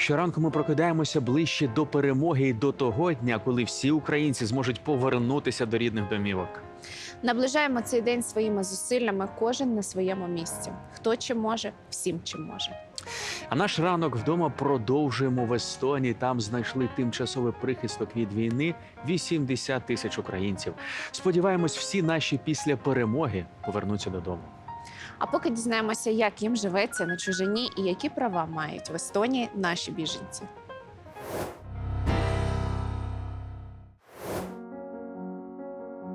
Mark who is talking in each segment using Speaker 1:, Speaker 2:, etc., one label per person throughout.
Speaker 1: Щоранку ми прокидаємося ближче до перемоги і до того дня, коли всі українці зможуть повернутися до рідних домівок.
Speaker 2: Наближаємо цей день своїми зусиллями, кожен на своєму місці. Хто чим може, всім чим може.
Speaker 1: А наш ранок вдома продовжуємо в Естонії. Там знайшли тимчасовий прихисток від війни 80 тисяч українців. Сподіваємось, всі наші після перемоги повернуться додому.
Speaker 2: А поки дізнаємося, як їм живеться на чужині і які права мають в Естонії наші біженці.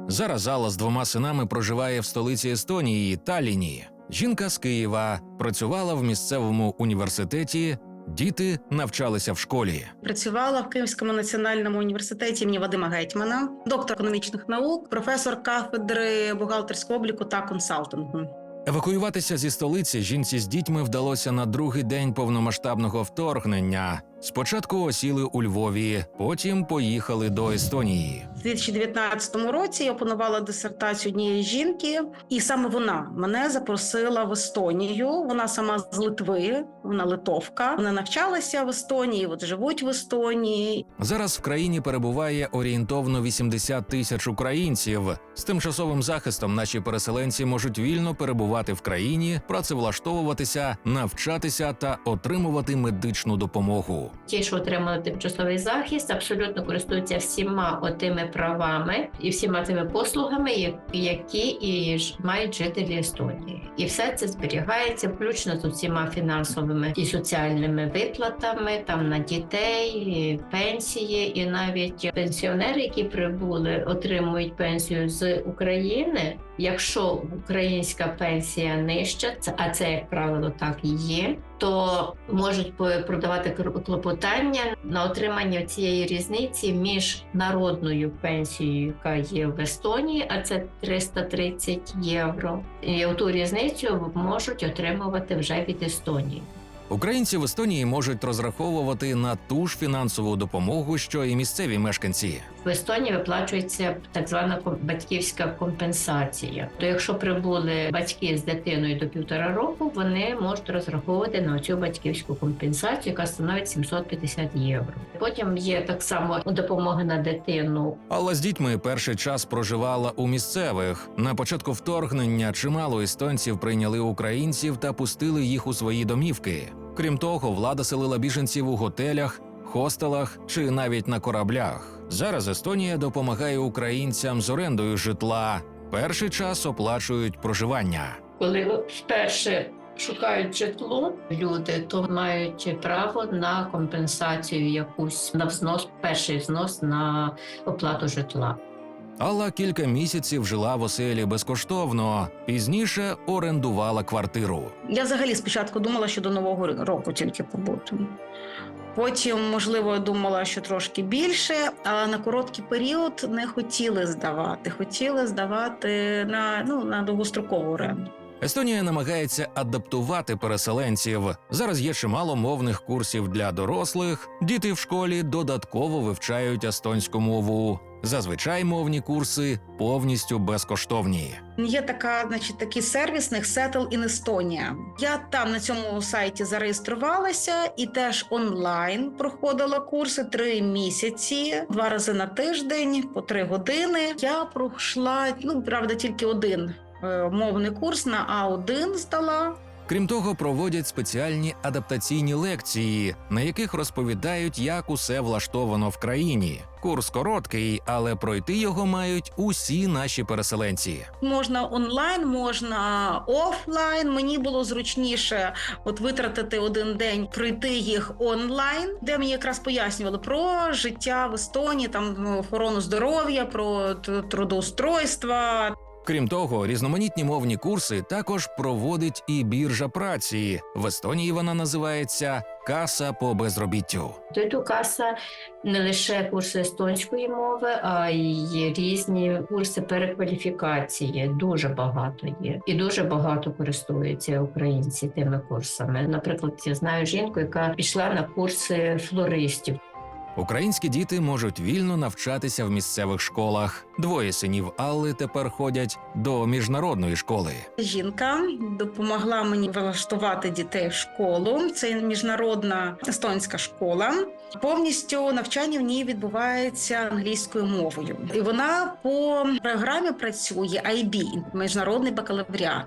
Speaker 3: Зараз Алла з двома синами проживає в столиці Естонії Талліні. Жінка з Києва працювала в місцевому університеті. Діти навчалися в школі.
Speaker 4: Працювала в Київському національному університеті імені Вадима Гетьмана, доктор економічних наук, професор кафедри бухгалтерського обліку та консалтингу.
Speaker 3: Евакуюватися зі столиці жінці з дітьми вдалося на другий день повномасштабного вторгнення. Спочатку осіли у Львові, потім поїхали до Естонії.
Speaker 4: У 2019 році я опанувала дисертацію однієї жінки, і саме вона мене запросила в Естонію. Вона сама з Литви, вона литовка. Вона навчалася в Естонії, от живуть в Естонії.
Speaker 3: Зараз в країні перебуває орієнтовно 80 тисяч українців. З тимчасовим захистом наші переселенці можуть вільно перебувати в країні, працевлаштовуватися, навчатися та отримувати медичну допомогу.
Speaker 5: Ті, що отримали тимчасовий захист, абсолютно користуються всіма отими правами і всіма тими послугами, які і мають жителі Естонії. І все це зберігається, включно з усіма фінансовими і соціальними виплатами, там на дітей, і пенсії, і навіть пенсіонери, які прибули, отримують пенсію з України. Якщо українська пенсія нижча, а це як правило так і є, то можуть продавати клопотання на отримання цієї різниці між народною пенсією, яка є в Естонії, а це 330 євро. І ту різницю можуть отримувати вже від Естонії.
Speaker 3: Українці в Естонії можуть розраховувати на ту ж фінансову допомогу, що і місцеві мешканці.
Speaker 5: В Естонії виплачується так звана батьківська компенсація. То якщо прибули батьки з дитиною до півтора року, вони можуть розраховувати на цю батьківську компенсацію, яка становить 750 євро. Потім є так само допомога на дитину.
Speaker 3: Алла з дітьми перший час проживала у місцевих. На початку вторгнення чимало естонців прийняли українців та пустили їх у свої домівки. Крім того, влада селила біженців у готелях, хостелах чи навіть на кораблях. Зараз Естонія допомагає українцям з орендою житла. Перший час оплачують проживання.
Speaker 5: Коли вперше шукають житло, люди то мають право на компенсацію якусь на взнос, перший взнос на оплату житла.
Speaker 3: Алла кілька місяців жила в оселі безкоштовно, пізніше орендувала квартиру.
Speaker 4: Я взагалі спочатку думала, що до нового року тільки побуду. Потім, можливо, думала, що трошки більше, але на короткий період не хотіли здавати. Хотіли здавати на, ну, на довгострокову оренду.
Speaker 3: Естонія намагається адаптувати переселенців. Зараз є чимало мовних курсів для дорослих. Діти в школі додатково вивчають естонську мову. Зазвичай мовні курси повністю безкоштовні.
Speaker 4: Є така, значить, такий сервісник Settle in Estonia. Я там на цьому сайті зареєструвалася і теж онлайн проходила курси три місяці, два рази на тиждень, по три години. Я пройшла, ну правда, тільки один мовний курс на А1 здала.
Speaker 3: Крім того, проводять спеціальні адаптаційні лекції, на яких розповідають, як усе влаштовано в країні. Курс короткий, але пройти його мають усі наші переселенці.
Speaker 4: Можна онлайн, можна офлайн. Мені було зручніше от витратити один день, пройти їх онлайн, де мені якраз пояснювали про життя в Естонії, там ну, охорону здоров'я, про трудоустройства.
Speaker 3: Крім того, різноманітні мовні курси також проводить і біржа праці. В Естонії вона називається Каса по безробіттю.
Speaker 5: Тут каса не лише курси естонської мови, а й різні курси перекваліфікації. Дуже багато є, і дуже багато користуються українці тими курсами. Наприклад, я знаю жінку, яка пішла на курси флористів.
Speaker 3: Українські діти можуть вільно навчатися в місцевих школах. Двоє синів Алли тепер ходять до міжнародної школи.
Speaker 4: Жінка допомогла мені влаштувати дітей в школу. Це міжнародна естонська школа. Повністю навчання в ній відбувається англійською мовою, і вона по програмі працює IB – міжнародний бакалавріат.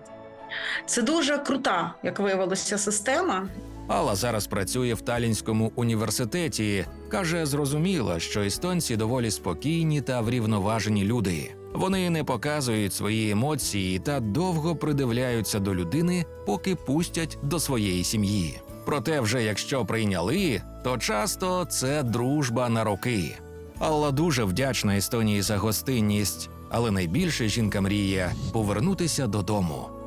Speaker 4: Це дуже крута, як виявилося, система.
Speaker 3: Алла зараз працює в Талінському університеті. каже, зрозуміла, що естонці доволі спокійні та врівноважені люди. Вони не показують свої емоції та довго придивляються до людини, поки пустять до своєї сім'ї. Проте, вже якщо прийняли, то часто це дружба на роки. Алла дуже вдячна Естонії за гостинність, але найбільше жінка мріє повернутися додому.